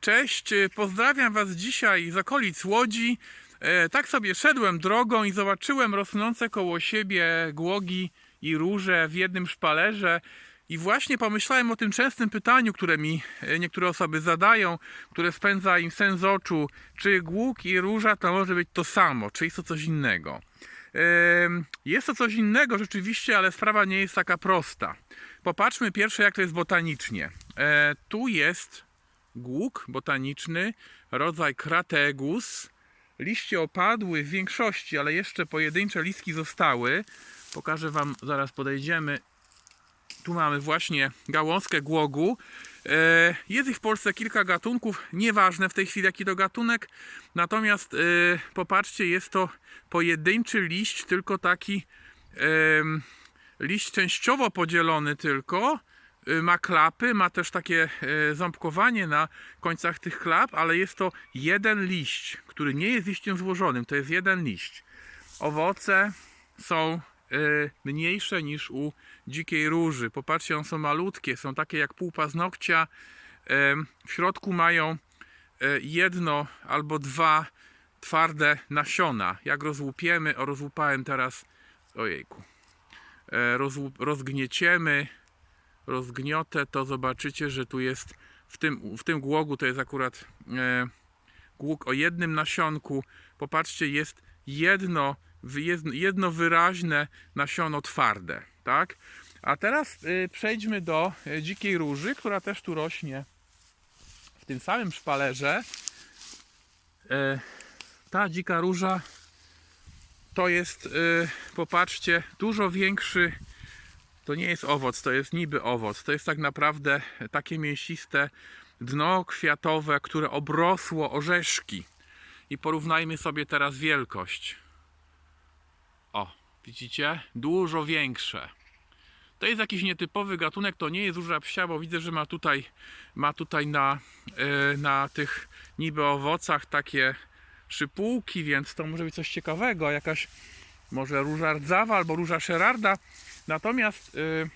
Cześć, e, pozdrawiam Was dzisiaj z okolic Łodzi. E, Tak sobie szedłem drogą i zobaczyłem rosnące koło siebie głogi i róże w jednym szpalerze. I właśnie pomyślałem o tym częstym pytaniu, które mi e, niektóre osoby zadają, które spędza im sen z oczu, czy głóg i róża to może być to samo, czy jest to coś innego. Jest to coś innego rzeczywiście, ale sprawa nie jest taka prosta. Popatrzmy pierwsze, jak to jest botanicznie. E, Tu jest głuk botaniczny, rodzaj Crategus. Liście opadły w większości, ale jeszcze pojedyncze listki zostały. Pokażę Wam, zaraz podejdziemy. Tu mamy właśnie gałązkę głogu. E, Jest ich w Polsce kilka gatunków, nieważne w tej chwili jaki to gatunek. Natomiast e, popatrzcie, jest to pojedynczy liść, tylko taki liść częściowo podzielony tylko. Y, Ma klapy, ma też takie e, ząbkowanie na końcach tych klap, ale jest to jeden liść, który nie jest liściem złożonym, to jest jeden liść. Owoce są e, mniejsze niż u dzikiej róży. Popatrzcie, one są malutkie, są takie jak pół paznokcia. W środku mają jedno albo dwa twarde nasiona. Jak rozłupiemy, o rozłupałem teraz, ojejku, rozgnieciemy, rozgniotę, to zobaczycie, że tu jest w tym, w tym głogu to jest akurat e, głóg o jednym nasionku. Popatrzcie, jest jedno, jedno wyraźne nasiono twarde, tak? A teraz y, przejdźmy do e, dzikiej róży, która też tu rośnie w tym samym szpalerze. E, ta dzika róża to jest, y, popatrzcie, dużo większy. To nie jest owoc, to jest niby owoc. To jest tak naprawdę takie mięsiste dno kwiatowe, które obrosło orzeszki. I porównajmy sobie teraz wielkość. O, widzicie? Dużo większe. To jest jakiś nietypowy gatunek, to nie jest róża psia, bo widzę, że ma tutaj, ma tutaj na, e, na tych niby owocach takie szypułki, więc to może być coś ciekawego, jakaś może róża rdzawa albo róża szerarda. Natomiast, y,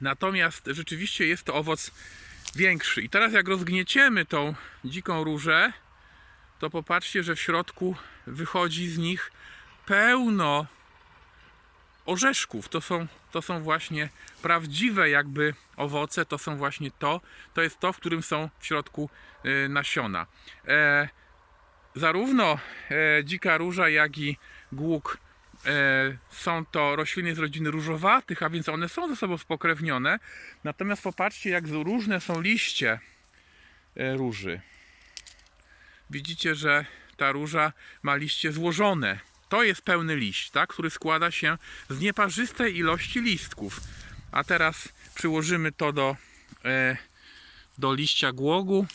natomiast rzeczywiście jest to owoc większy. I teraz jak rozgnieciemy tą dziką różę, to popatrzcie, że w środku wychodzi z nich pełno orzeszków. To są, to są właśnie prawdziwe jakby owoce, to są właśnie to, to jest to, w którym są w środku y, nasiona. E, zarówno e, dzika róża, jak i głuk są to rośliny z rodziny różowatych, a więc one są ze sobą spokrewnione. Natomiast popatrzcie, jak różne są liście e, róży. Widzicie, że ta róża ma liście złożone. To jest pełny liść, tak, który składa się z nieparzystej ilości listków. A teraz przyłożymy to do, e, do liścia głogu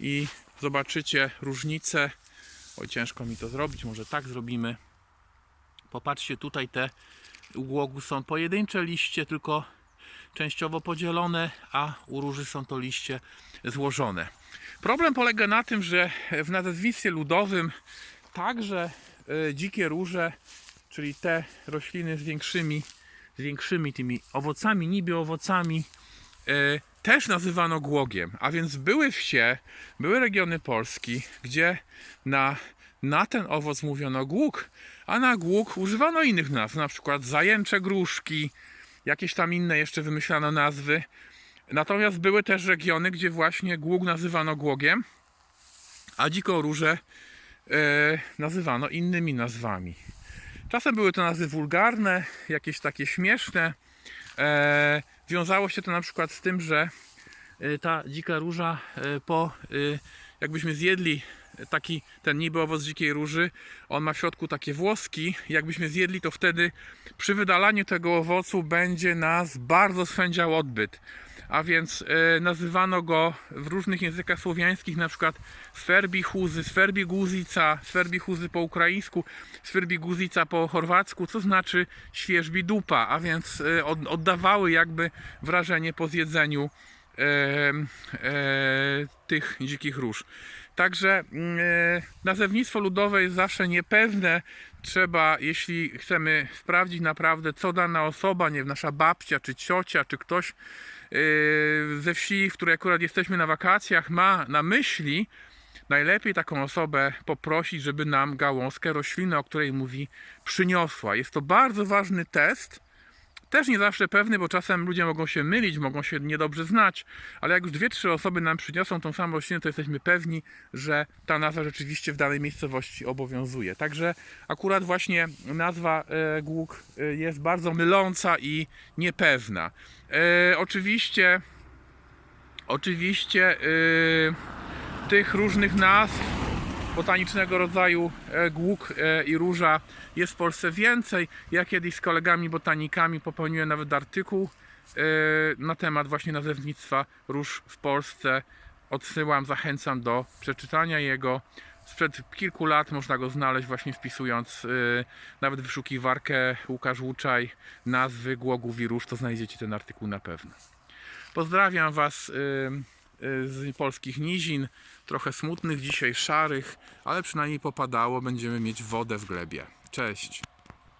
i zobaczycie różnicę. Oj, ciężko mi to zrobić, może tak zrobimy. Popatrzcie, tutaj te u głogu są pojedyncze liście, tylko częściowo podzielone, a u róży są to liście złożone. Problem polega na tym, że w nazewnictwie ludowym także e, dzikie róże, czyli te rośliny z większymi, z większymi tymi owocami, niby owocami, e, też nazywano głogiem. A więc były wsie, były regiony Polski, gdzie na, na ten owoc mówiono głóg, a na głóg używano innych nazw, na przykład zajęcze gruszki, jakieś tam inne jeszcze wymyślano nazwy. Natomiast były też regiony, gdzie właśnie głóg nazywano głogiem, a dziką różę e, nazywano innymi nazwami. Czasem były to nazwy wulgarne, jakieś takie śmieszne. E, wiązało się to na przykład z tym, że e, ta dzika róża e, po jakbyśmy zjedli taki ten niby owoc dzikiej róży, on ma w środku takie włoski. Jakbyśmy zjedli, to wtedy przy wydalaniu tego owocu będzie nas bardzo swędział odbyt. A więc e, nazywano go w różnych językach słowiańskich, na przykład sferbichuzy, sferbiguzica, sferbichuzy po ukraińsku, sferbiguzica po chorwacku, co znaczy świeżbi dupa, a więc e, od, oddawały jakby wrażenie po zjedzeniu tych dzikich róż. Także mm, e, nazewnictwo ludowe jest zawsze niepewne. Trzeba, jeśli chcemy sprawdzić naprawdę, co dana osoba, nie nasza babcia, czy ciocia, czy ktoś ze wsi, w której akurat jesteśmy na wakacjach, ma na myśli, najlepiej taką osobę poprosić, żeby nam gałązkę rośliny, o której mówi, przyniosła. Jest to bardzo ważny test. Też nie zawsze pewny, bo czasem ludzie mogą się mylić, mogą się niedobrze znać, ale jak już dwie, trzy osoby nam przyniosą tą samą roślinę, to jesteśmy pewni, że ta nazwa rzeczywiście w danej miejscowości obowiązuje. Także akurat właśnie nazwa e, głuk e, jest bardzo myląca i niepewna. E, oczywiście, oczywiście tych różnych nazw botanicznego rodzaju e, głuk e, i róża jest w Polsce więcej. Ja kiedyś z kolegami botanikami popełniłem nawet artykuł e, na temat właśnie nazewnictwa róż w Polsce. Odsyłam, zachęcam do przeczytania jego. Sprzed kilku lat można go znaleźć właśnie wpisując nawet wyszukiwarkę Łukasz Łuczaj nazwy głogów i róż, to znajdziecie ten artykuł na pewno. Pozdrawiam Was z polskich nizin, trochę smutnych dzisiaj, szarych, ale przynajmniej popadało, będziemy mieć wodę w glebie. Cześć!